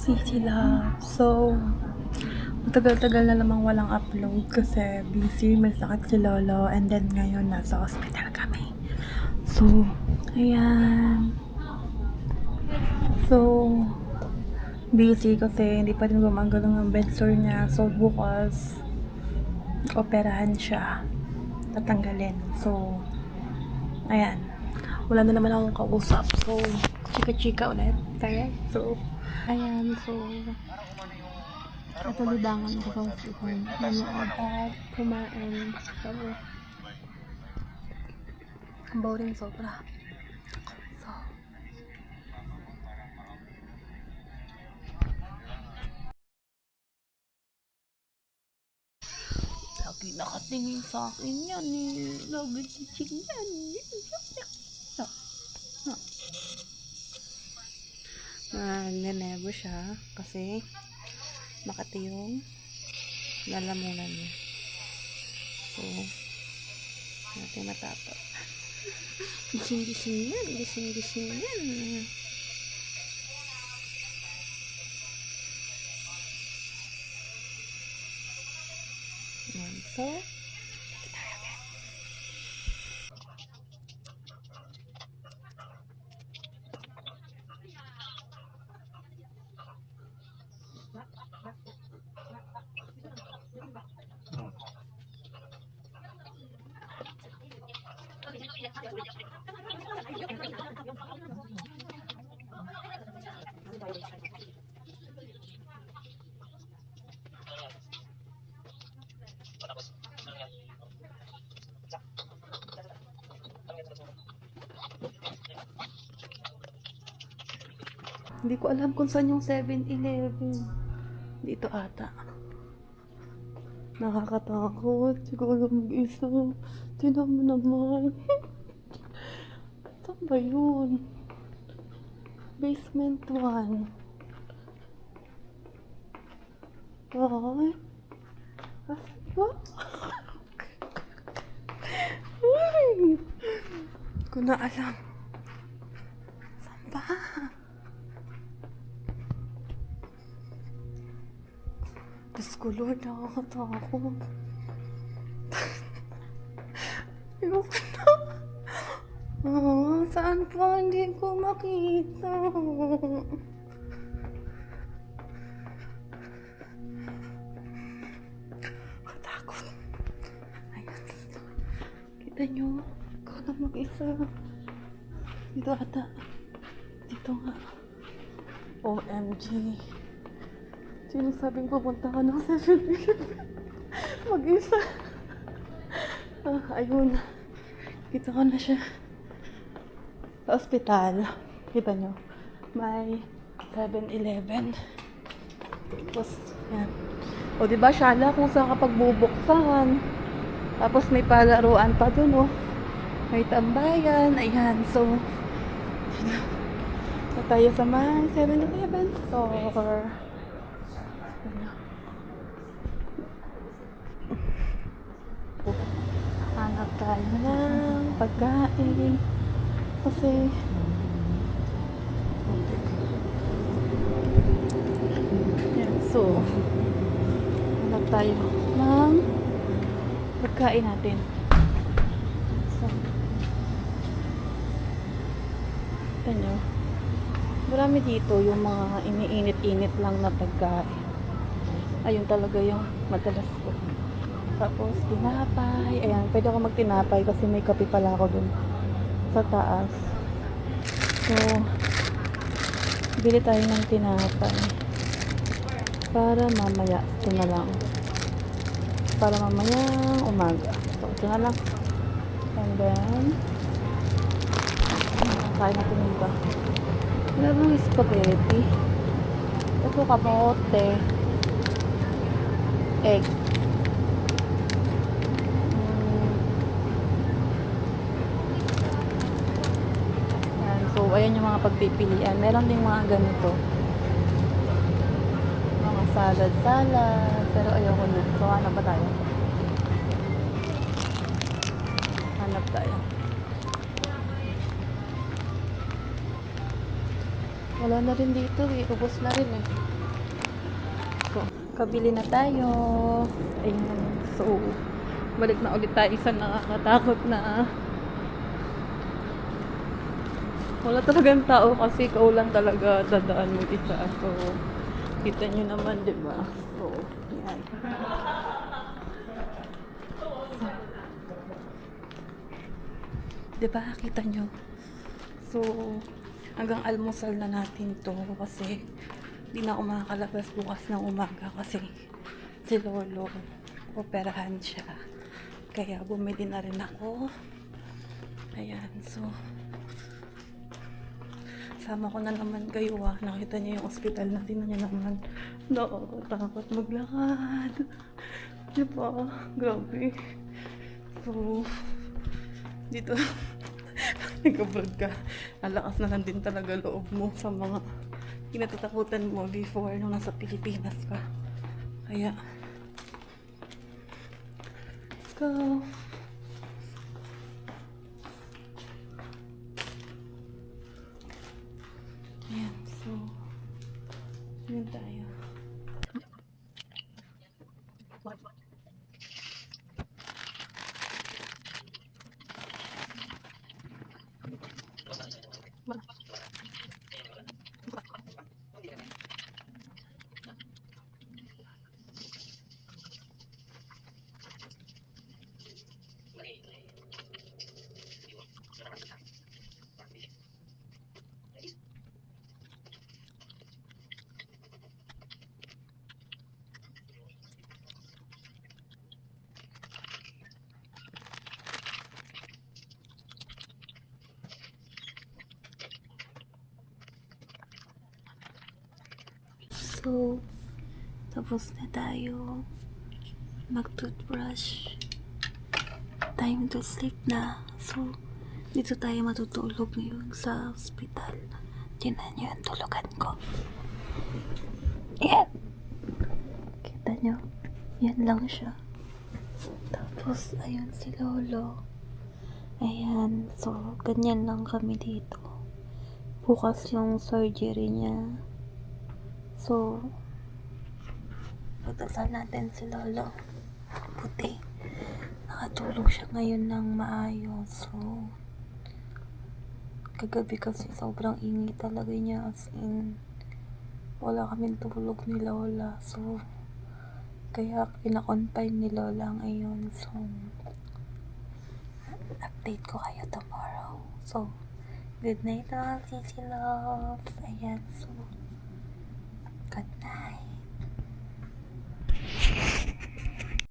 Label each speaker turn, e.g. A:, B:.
A: Sisi Love. So, matagal-tagal na namang walang upload kasi busy, may sakit si Lolo, and then ngayon nasa hospital kami. So, ayan. So, busy kasi hindi pa rin gumagalaw ang bed sore niya. So, bukas, operahan siya. Tatanggalin. So, ayan. Wala na naman akong kausap. So, chika-chika ulit. Okay? So, ayan. So, katuludangan ko sa hospital. Manood at kumain. So, boring sobra. So, Lagi nakatingin sa akin yan eh. Lagi chiching yan. Nagnenebo siya kasi makati yung lalamunan niya. So, natin matapos. Gising-gising yan. Gising-gising yan. Yan. So, Hindi ko alam kung saan yung 7-Eleven. Dito ata. Nakakatakot. Siguro mag-isa. Tinan mo naman. saan ba yun? Basement 1. Ay. Asan ba? Ay. Hindi ko na alam. Saan ba? Diyos ko, Lord, nakakatakot. Ayoko na. Ah, saan pa? Hindi ko makita. Katakot. Ayan. Kita nyo? Ikaw lang mag-isa. Dito ata. Dito nga. OMG. Sino sabing pupunta ka ng 7-Eleven? Mag-isa. Ah, ayun. Kita ko na siya. Sa ospital. Kita nyo. May 7-Eleven. Tapos, yan. O, di ba, Shala, kung saan kapag bubuksan. Tapos may palaruan pa dun, oh. May tambayan. Ayan, so, na tayo sa may 7-Eleven store. Hanap tayo ng pagkain. Kasi, yan, so, hanap tayo ng pagkain natin. So, ito nyo. Marami dito yung mga iniinit-init lang na pagkain. Ayun talaga yung madalas ko. Tapos, tinapay. Ayan, pwede ako magtinapay kasi may kape pala ako dun sa taas. So, bili tayo ng tinapay. Para mamaya, ito na lang. Para mamaya umaga. So, ito na lang. And then, kain natin yung iba. Wala bang spaghetti? Ito kamote. Egg. Yan. So, ayan yung mga pagpipilian. Meron ding mga ganito. Mga salad-salad. Pero ayoko na. So, hanap pa tayo. Hanap tayo. Wala na rin dito eh. Ubus na rin eh. So, kabili na tayo. Ayun. So, balik na ulit tayo sa nakakatakot na wala talagang tao kasi ikaw lang talaga dadaan mo isa. So, kita nyo naman, di ba? So, yan. Di ba? Kita nyo? So, hanggang almusal na natin to kasi di na ako makakalabas bukas ng umaga kasi si Lolo operahan siya. Kaya bumili na rin ako. Ayan, so sama ko na naman kayo ah. Nakita niyo yung ospital na tingnan niyo naman. Nakakatakot maglakad. Di ba? Grabe. So, dito nag-abroad ka, ang lakas na lang din talaga loob mo sa mga kinatatakutan mo before nung nasa Pilipinas ka. Kaya, let's go. Ayan, so, yun tayo. So, tapos na tayo mag-toothbrush. Time to sleep na. So, dito tayo matutulog ngayon sa hospital. Tinan nyo yung tulugan ko. Yan! Kita nyo? Yan lang siya. Tapos, ayun si Lolo. Ayan. So, ganyan lang kami dito. Bukas yung surgery niya. So, pagdasal natin si Lolo. Puti. Nakatulog siya ngayon ng maayos. So, kagabi kasi sobrang ingi talaga niya. As in, wala kaming tulog ni Lola. So, kaya pinakonfine ni Lola ngayon. So, update ko kayo tomorrow. So, good night mga sisi loves. Ayan, so, Good night